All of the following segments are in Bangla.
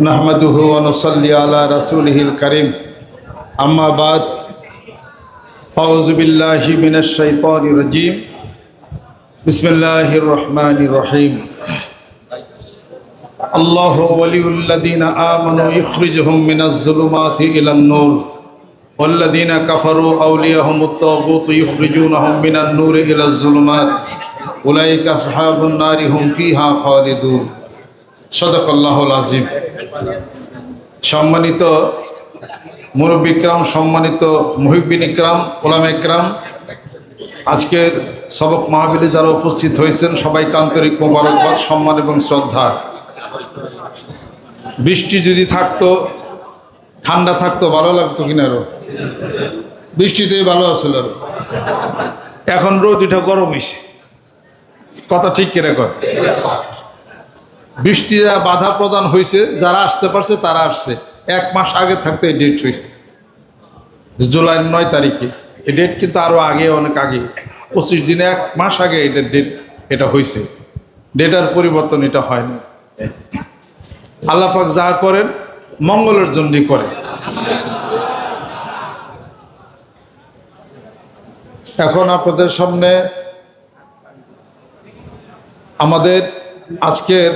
نحمده ونصلي على رسوله الكريم أما بعد أعوذ بالله من الشيطان الرجيم بسم الله الرحمن الرحيم الله ولي الذين آمنوا يخرجهم من الظلمات إلى النور والذين كفروا أولياءهم الطاغوت يخرجونهم من النور إلى الظلمات أولئك أصحاب النار هم فيها خالدون সদকল্লাহুল আজিম। সম্মানিত মুরব্বিক্রাম সম্মানিত মুহিবিন ইকরাম ওলাম ইকরাম, আজকের সবক মহাবিলি যারা উপস্থিত হয়েছেন, সবাইকে আন্তরিক মোবারকবাদ, সম্মান এবং শ্রদ্ধা। বৃষ্টি যদি থাকতো, ঠান্ডা থাকতো, ভালো লাগতো কিনারও বৃষ্টিতেই ভালো আসলে আর এখন রোদ, এটা গরম হয়েছে কথা ঠিক কিনা কর বৃষ্টিরা বাধা প্রদান হয়েছে, যারা আসতে পারছে তারা আসছে। এক মাস আগে থাকতে এই ডেট হয়েছে। জুলাইয়ের নয় তারিখে। এই ডেট কিন্তু আরও আগে, অনেক আগে। পঁচিশ দিনে, এক মাস আগে এটা ডেট এটা হয়েছে। ডেটার পরিবর্তন এটা হয়নি আল্লাপাক যা করেন, মঙ্গলের জন্যই করেন এখন আপনাদের সামনে আমাদের আজকের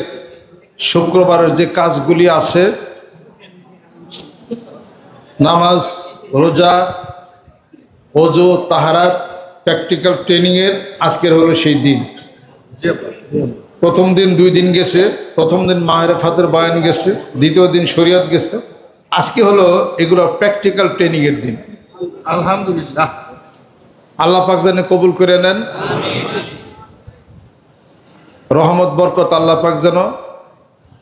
শুক্রবারের যে কাজগুলি আছে নামাজ রোজা ওজো তাহারাত প্র্যাকটিক্যাল ট্রেনিংয়ের আজকের হলো সেই দিন। প্রথম দিন দুই দিন গেছে প্রথম দিন মাহের ফাতের বয়ান গেছে দ্বিতীয় দিন শরীয়ত গেছে। আজকে হলো এগুলো প্র্যাকটিক্যাল ট্রেনিংয়ের দিন। আলহামদুলিল্লাহ। আল্লাহ পাক জানে কবুল করে নেন। রহমত বরকত আল্লাহ পাক যেন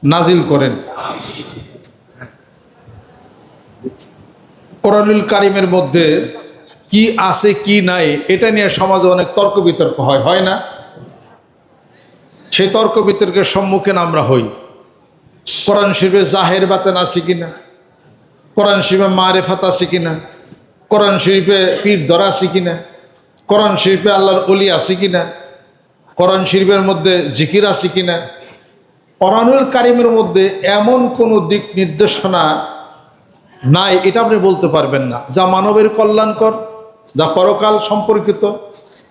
নাজিল করেন। কোরআনুল কারিমের মধ্যে কি আছে, কি নাই, এটা নিয়ে সমাজে অনেক তর্ক বিতর্ক হয় হয় না? সেই তর্ক বিতর্কের সম্মুখীন আমরা হই। কোরআন শিবে জাহের বাতেন আছে কিনা কোরআন শিবে মারেফাত আছে কিনা কোরআন শরীফে পীর ধরা আছে কিনা কোরআন শরীফে আল্লাহর অলি আছে কিনা কোরআন শরীফের মধ্যে জিকির আছে কিনা কোরআনুল কারিমের মধ্যে এমন কোনো দিক নির্দেশনা নাই, এটা আপনি বলতে পারবেন না। যা মানবের কল্যাণকর, যা পরকাল সম্পর্কিত,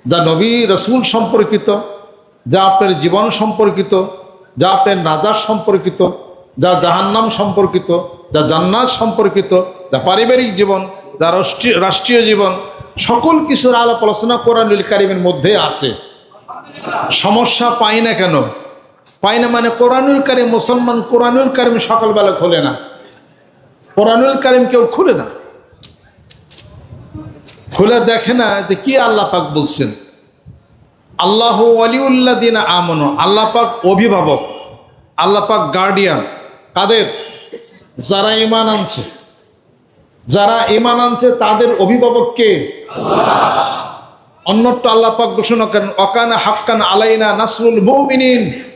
যা নবী রসুল সম্পর্কিত, যা আপনার জীবন সম্পর্কিত, যা আপনার নাজার সম্পর্কিত, যা জাহান্নাম সম্পর্কিত, যা জান্নাত সম্পর্কিত, যা পারিবারিক জীবন, যা রাষ্ট্রীয় রাষ্ট্রীয় জীবন, সকল কিছুর আলাপ আলোচনা কোরআনুল কারিমের মধ্যে আছে। সমস্যা পাই না কেন? পাই না মানে কোরআনুল কারিম, মুসলমান কোরআনুল কারিম সকালবেলা খোলে না। কোরআনুল কারিম কেউ খুলে না। খুলে দেখে না যে কি আল্লাহ পাক বলছেন। আল্লাহ আলিউল্লাহ দিন আমনো, আল্লাহ পাক অভিভাবক, আল্লাহ পাক গার্ডিয়ান কাদের? যারা ইমান আনছে। যারা ইমান আনছে তাদের অভিভাবক কে? অন্যটা আল্লাহ পাক ঘোষণা করেন অকানা হাক্কান আলাইনা নাসরুল মৌমিনিন।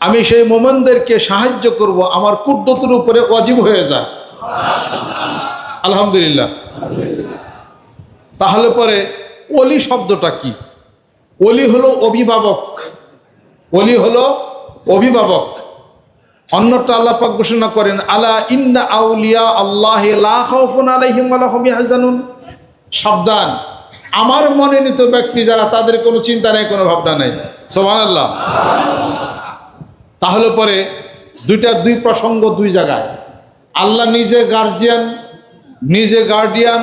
আমি সেই মোমেনদেরকে সাহায্য করব, আমার কুদ্দতের উপরে অজীব হয়ে যায়। আলহামদুলিল্লাহ। তাহলে পরে অলি শব্দটা কি? অলি হলো অভিভাবক। অলি হলো অভিভাবক। অন্যটা আল্লাহ পাক ঘোষণা করেন, আলা ইন্না আউলিয়া আল্লাহ লা খাউফুন আলাইহিম ওয়া লাহুম ইয়াহজানুন। সাবধান। আমার মনে নিত ব্যক্তি যারা, তাদের কোনো চিন্তা নেই, কোনো ভাবনা নেই। সুবহানাল্লাহ। তাহলে পরে দুইটা দুই প্রসঙ্গ দুই জায়গায়। আল্লাহ নিজে গার্জিয়ান নিজে গার্ডিয়ান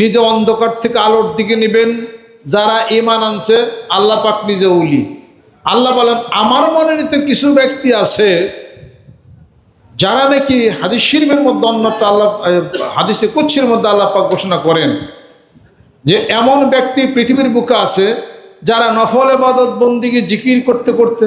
নিজে অন্ধকার থেকে আলোর দিকে নেবেন। যারা ইমান আনছে, আল্লাহ পাক নিজে উলি। আল্লাহ বলেন, আমার মনে নিতে কিছু ব্যক্তি আছে, যারা নাকি হাদিস শিল্পের মধ্যে অন্যটা আল্লাহ হাদিসে কুচ্ছির মধ্যে আল্লাহ পাক ঘোষণা করেন যে, এমন ব্যক্তি পৃথিবীর বুকে আছে, যারা নফল এবাদত বন্দিকে জিকির করতে করতে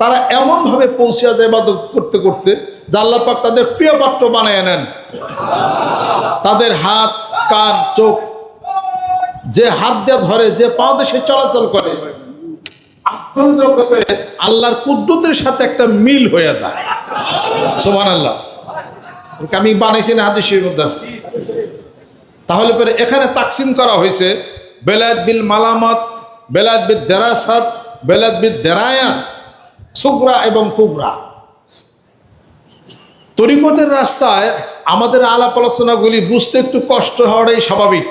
তারা এমনভাবে পৌঁছিয়া যায় ইবাদত করতে করতে আল্লাহ পাক তাদের প্রিয় পাত্র বানিয়ে নেন। তাদের হাত, কান, চোখ, যে হাত দিয়ে ধরে, যে পা দিয়ে সে চলাচল করে। আল্লাহর কুদ্দুতের সাথে একটা মিল হয়ে যায়। সোমান আল্লাহ আমি বানাইছি না, হাদিসের মধ্যে আছে। তাহলে পরে এখানে তাকসিম করা হয়েছে, বেলায়ত বিল মালামত, বেলায়ত বিল দেরাসাত, বেলায়ত বিল দেরায়াত। সুগরা এবং কুবরা। তরিকতের রাস্তায় আমাদের আলাপ আলোচনাগুলি বুঝতে একটু কষ্ট হওয়াটাই স্বাভাবিক।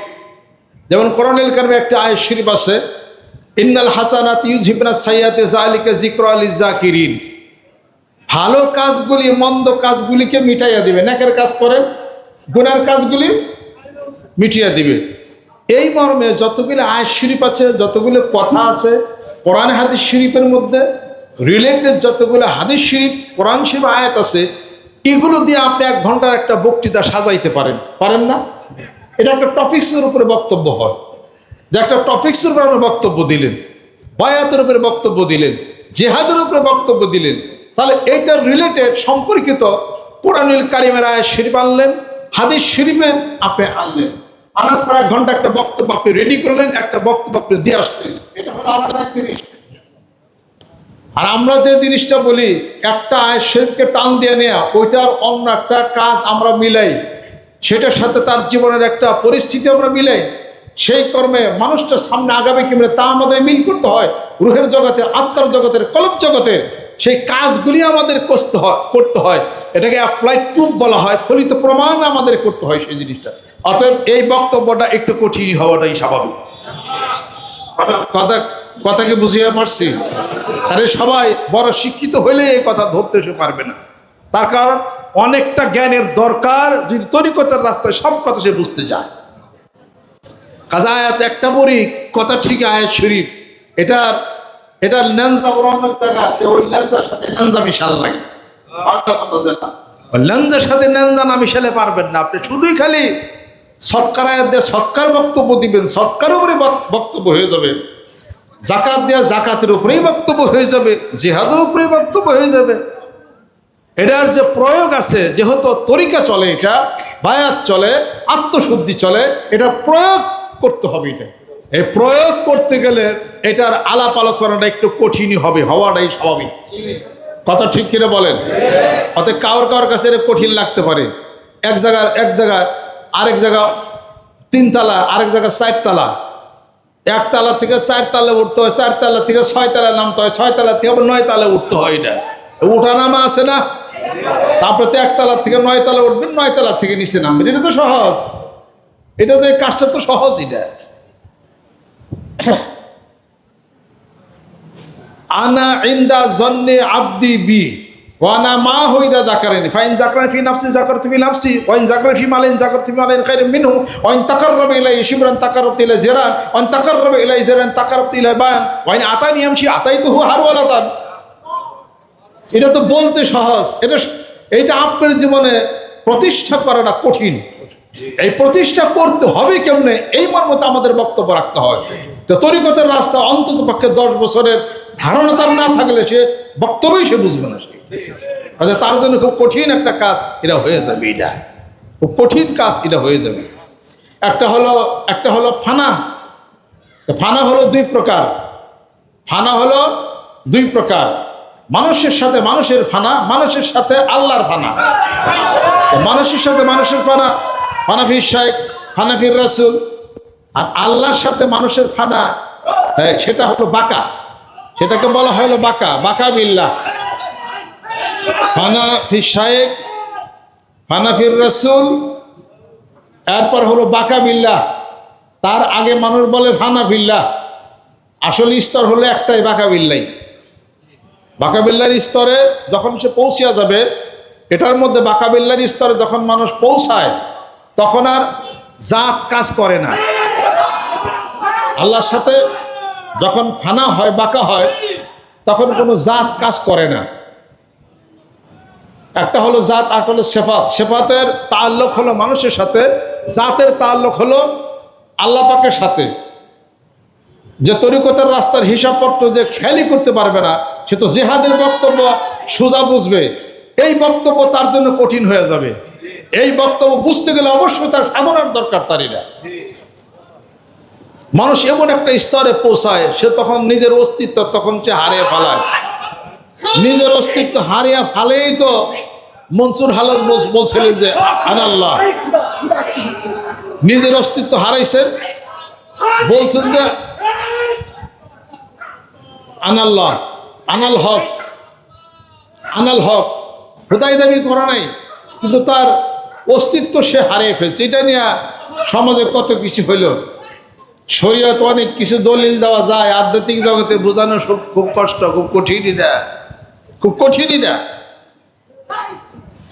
যেমন করণেল কারমে একটা আয় শরীফ আছে, ইন্নাল হাসানাত ইউজিবনা সাইয়াতে জালিকা জিক্র আলী জাকিরিন ভালো কাজগুলি, মন্দ কাজগুলিকে মিটাইয়া দিবে। নেকের কাজ করেন, গুনার কাজগুলি মিটিয়ে দিবে। এই মর্মে যতগুলো আয় শরীফ আছে, যতগুলো কথা আছে, কোরআন হাদিস শরীফের মধ্যে রিলেটেড যতগুলো হাদিস শরীফ, কোরআন শরীফ আয়াত আছে, এগুলো দিয়ে আপনি এক ঘণ্টার একটা বক্তৃতা সাজাইতে পারেন। পারেন না? এটা একটা টপিক্সের উপরে বক্তব্য হয়। যে একটা টপিক্সের উপরে আপনি বক্তব্য দিলেন, বায়াতের উপরে বক্তব্য দিলেন, জেহাদের উপরে বক্তব্য দিলেন, তাহলে এইটার রিলেটেড সম্পর্কিত কোরআনুল কারিমের আয় শরীফ আনলেন, হাদিস শরীফের আপনি আনলেন। আনার পর এক ঘণ্টা একটা বক্তব্য আপনি রেডি করলেন, একটা বক্তব্য আপনি দিয়ে আসলেন। এটা হলো আলাদা জিনিস। আর আমরা যে জিনিসটা বলি, একটা শরীফকে টান দিয়ে নেয়া, ওইটার অন্য একটা কাজ আমরা মিলাই। সেটার সাথে তার জীবনের একটা পরিস্থিতি আমরা মিলাই। সেই কর্মে মানুষটা সামনে আগাবে কীভাবে তা আমাদের মিল করতে হয়। রুহের জগতে, আত্মার জগতের, কলব জগতের, সেই কাজগুলি আমাদের করতে হয় করতে হয়। এটাকে অ্যাপ্লাইড প্রুফ বলা হয়, ফলিত প্রমাণ আমাদের করতে হয় সেই জিনিসটা। অতএব এই বক্তব্যটা একটু কঠিন হওয়াটাই স্বাভাবিক। কথা কথাকে বুঝিয়ে পারছি তাহলে সবাই বড় শিক্ষিত হলে এই কথা ধরতে সে পারবে না। তার কারণ অনেকটা জ্ঞানের দরকার যদি তরিকতার রাস্তায় সব কথা সে বুঝতে যায়। কাজা আয়াত একটা পড়ি কথা ঠিক আয়াত শরীফ। এটার এটার ল্যাঞ্জা ওরানোর জায়গা আছে, ওই ল্যাঞ্জার সাথে ল্যাঞ্জা মিশাল লাগে। ল্যাঞ্জার সাথে ল্যাঞ্জা না মিশালে পারবেন না। আপনি শুধুই খালি সৎকার আয়াত দিয়ে সৎকার বক্তব্য দিবেন সৎকার উপরে বক্তব্য হয়ে যাবে। জাকাত দেওয়া জাকাতের উপরেই বক্তব্য হয়ে যাবে, জেহাদের উপরেই বক্তব্য হয়ে যাবে। এটার যে প্রয়োগ আছে, যেহেতু তরিকা চলে এটা, বায়াত চলে, আত্মশুদ্ধি চলে, এটা প্রয়োগ করতে হবে এটা। এই প্রয়োগ করতে গেলে এটার আলাপ আলোচনাটা একটু কঠিনই হবে, হওয়াটাই স্বাভাবিক। কথা ঠিক কিনা বলেন? অতএব কারোর কারোর কাছে এটা কঠিন লাগতে পারে। এক জায়গার এক জায়গা আরেক জায়গা তিনতলা, আরেক জায়গা চারতলা। একতলা থেকে চারতলা উঠতে হয়, চারতলা থেকে ছয়তলা নামতে হয়, ছয়তলা থেকে আবার নয় তালা উঠতে হয় এটা। উঠা নামা আছে না? তারপরে তো একতলা থেকে নয় তলা উঠবেন নয় তলা থেকে নিচে নামবেন এটা তো সহজ। এটা তো এই কাজটা তো সহজ এটা। আনা ইন্দা জন্নে আব্দি বি। ওয়ানা মা হইদা জাকারানি ফাইন জাকরানি ফি নাফসি জাকার তুমি নাফসি, ওয়াইন জাকরানি ফি মালিন জাকার তুমি মালিন খাইর মিনহু, ওয়াইন তাকাররাবে ইলাই শিবরান তাকাররাব ইলাই জিরান, ওয়াইন তাকাররাবে ইলাই জিরান তাকাররাব ইলাই বায়ান, ওয়াইন আতানি আমশি আতাইতুহু হারওয়ালাতান এটা তো বলতে সহজ, এটা এইটা আপনার জীবনে প্রতিষ্ঠা করাটা কঠিন। এই প্রতিষ্ঠা করতে হবে কেমনে? এই মর্মতে আমাদের বক্তব্য রাখতে হয়। তো তরিকতের রাস্তা অন্তত পক্ষে দশ বছরের ধারণা তার না থাকলে সে বক্তব্যই সে বুঝবে না সে। কাজে তার জন্য খুব কঠিন একটা কাজ এটা হয়ে যাবে এটা। খুব কঠিন কাজ এটা হয়ে যাবে। একটা হলো একটা হলো ফানা। ফানা হলো দুই প্রকার। ফানা হলো দুই প্রকার। মানুষের সাথে মানুষের ফানা, মানুষের সাথে আল্লাহর ফানা। মানুষের সাথে মানুষের ফানা ফানাফির শাইক ফানাফির রাসুল। আর আল্লাহর সাথে মানুষের ফানা হ্যাঁ সেটা হলো বাঁকা। সেটাকে বলা হলো বাঁকা বাঁকা বিল্লাহ ফানাফির শাইক ফানাফির রাসুল, এরপর হলো বাঁকা বিল্লাহ তার আগে মানুষ বলে ফানা বিল্লাহ আসল স্তর হলো একটাই, বাঁকা বিল্লাই। বাঁকাবিল্লার স্তরে যখন সে পৌঁছিয়া যাবে, এটার মধ্যে বাঁকাবিল্লার স্তরে যখন মানুষ পৌঁছায়, তখন আর জাত কাজ করে না। আল্লাহর সাথে যখন ফানা হয়, বাঁকা হয়, তখন কোনো জাত কাজ করে না। একটা হলো জাত, আর হলো সেফাত। সেফাতের তাল্লক হলো মানুষের সাথে, জাতের তাল্লক হলো আল্লাহ পাকের সাথে। যে তরিকতার রাস্তার হিসাবপত্র যে খেয়ালি করতে পারবে না, সে তো জেহাদের বক্তব্য সোজা বুঝবে। এই বক্তব্য তার জন্য কঠিন হয়ে যাবে। এই বক্তব্য বুঝতে গেলে অবশ্যই তার সাধনার দরকার তারিরা মানুষ এমন একটা স্তরে পৌঁছায়, সে তখন নিজের অস্তিত্ব তখন সে হারিয়ে ফেলায়। নিজের অস্তিত্ব হারিয়ে ফেলেই তো মনসুর বল- বলছিলেন যে, আনাল্লাহ। নিজের অস্তিত্ব হারাইছেন। বলছেন যে, আনাল্লাহ, আনাল হক আনাল হক। খোদাই দাবি করা নাই, কিন্তু তার অস্তিত্ব সে হারিয়ে ফেলছে। এটা নিয়ে সমাজে কত কিছু হইল। শরীয়ত অনেক কিছু দলিল দেওয়া যায়, আধ্যাত্মিক জগতে বোঝানো খুব কষ্ট, খুব কঠিনই না। খুব কঠিনই না।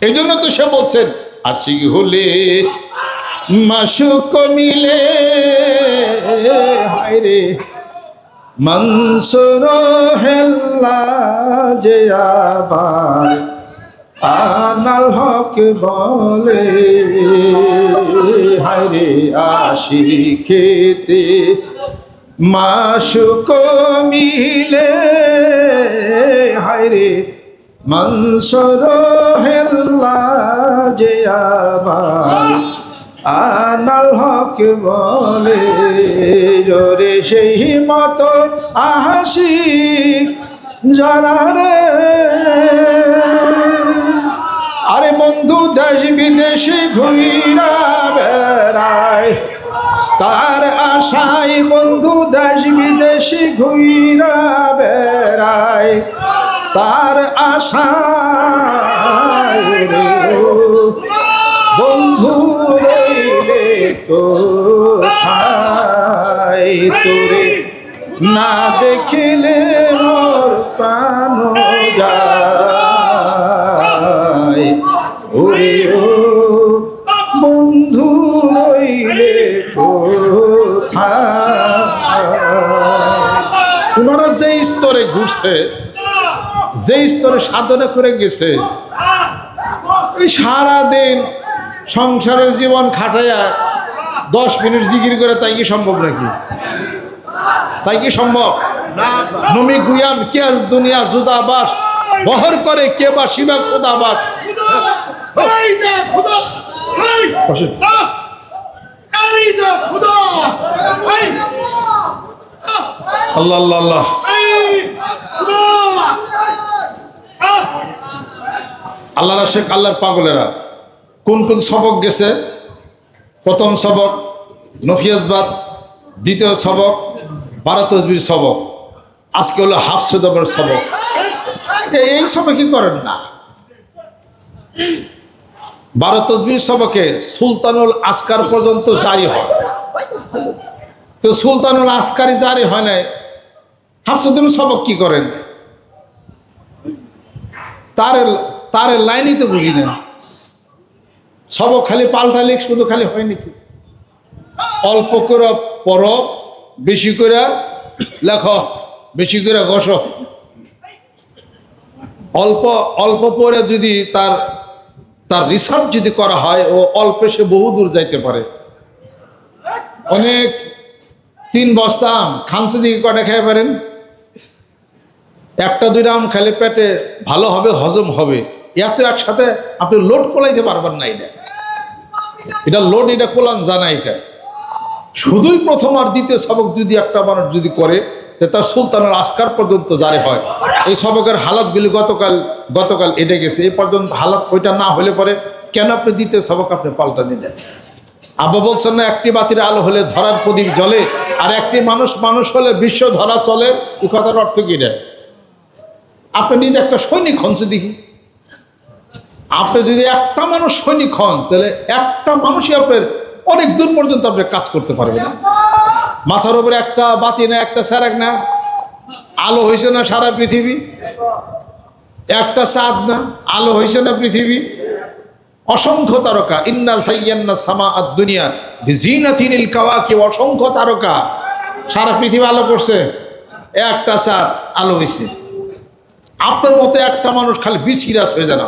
এই জন্য তো সে বলছেন, আশিক হলে মাসুক মিলে, হায় রে হেল্লা যে আবার আনাল হক বলে, হায়রে আশি খেতে মাসুক মিলে, হায়রে মনসুর হেল্লা যে আবার আনাল হক বলে, জোরে সেই মতো আহাসি যারা রে আরে বন্ধু দেশ বিদেশে ঘুইরা বেড়ায়। তার আশায় বন্ধু দেশ বিদেশে ঘুইরা বেড়ায়। তার আশায় বন্ধু রইলে কোথায় তোরে? না দেখিলে মোর প্রাণ যায়। ওরে ও বন্ধু রইলে ওনারা যে স্তরে ঘুরছে যে স্তরে সাধনা করে গেছে সারাদিন সংসারের জীবন খাটাইয়া দশ মিনিট জিকির করে তাই কি সম্ভব নাকি? তাই কি সম্ভব? নমি গুয়াম কেস দুনিয়া, জুদাবাস, বহর করে কে বা শিবা খোদাবাস এই যে খুদা এই বসেন। এই যে খুদা এই আল্লাহ আল্লাহ আল্লাহ। শেখ আল্লাহর পাগলেরা। কোন কোন সবক গেছে? প্রথম সবক নফিয়াজবাদ দ্বিতীয় সবক বারো তসবির সবক। আজকে হলো হাফসুদমের সবক। এই সবক কি করেন না? বারো তসবির সবকে সুলতানুল আসকার পর্যন্ত জারি হয়। তো সুলতানুল আসকারই জারি হয় নাই। হাফসুদম সবক কি করেন? তার তার লাইনই তো বুঝি না। সব খালি পাল্টা পাল্টালে শুধু খালি হয় নাকি? অল্প করে পর বেশি করে লেখ, বেশি করে গস। অল্প অল্প পরে যদি তার তার রিসার্চ যদি করা হয়, ও অল্পে সে বহু দূর যাইতে পারে। অনেক, তিন বস্তা আম, খানসে দিকে কটা খেয়ে পারেন? একটা দুইটা আম খেলে পেটে ভালো হবে, হজম হবে। এত একসাথে আপনি লোড কোলাইতে পারবেন না এটা। এটা লোড, এটা কোলান জানা এটা। শুধুই প্রথম আর দ্বিতীয় সবক যদি একটা মানুষ যদি করে যে তার সুলতানের আস্কার পর্যন্ত জারি হয়। এই সবকের হালাতগুলি গতকাল গতকাল এটে গেছে। এই পর্যন্ত হালাত ওইটা না হলে পরে কেন আপনি দ্বিতীয় সবক আপনি পাল্টা নিলেন আব্বা বলছেন না, একটি বাতির আলো হলে ধরার প্রদীপ জ্বলে, আর একটি মানুষ মানুষ হলে বিশ্ব ধরা চলে এই কথার অর্থ কি রে? আপনি নিজে একটা সৈনিক হন সে দেখি। আপনি যদি একটা মানুষ সৈনিক হন, তাহলে একটা মানুষই আপনার অনেক দূর পর্যন্ত আপনি কাজ করতে পারবে না। মাথার উপরে একটা বাতি না, একটা স্যারাক না। আলো হয়েছে না সারা পৃথিবী? একটা চাঁদ না, আলো হয়েছে না পৃথিবী? অসংখ্য তারকা। ইন্না সাইয়ান্না সামা আদ দুনিয়া জিনাথিনিল কাওয়াকি, অসংখ্য তারকা। সারা পৃথিবী আলো করছে একটা চাঁদ, আলো হয়েছে আপনার মতো একটা মানুষ খালি বিষ সিরাজ হয়ে যান।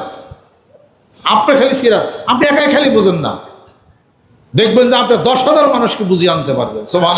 আপনি খালি সিরাজ, আপনি একাই খালি বুঝেন না। দেখবেন যে আপনি দশ হাজার মানুষকে বুঝিয়ে আনতে পারবেন। সোভান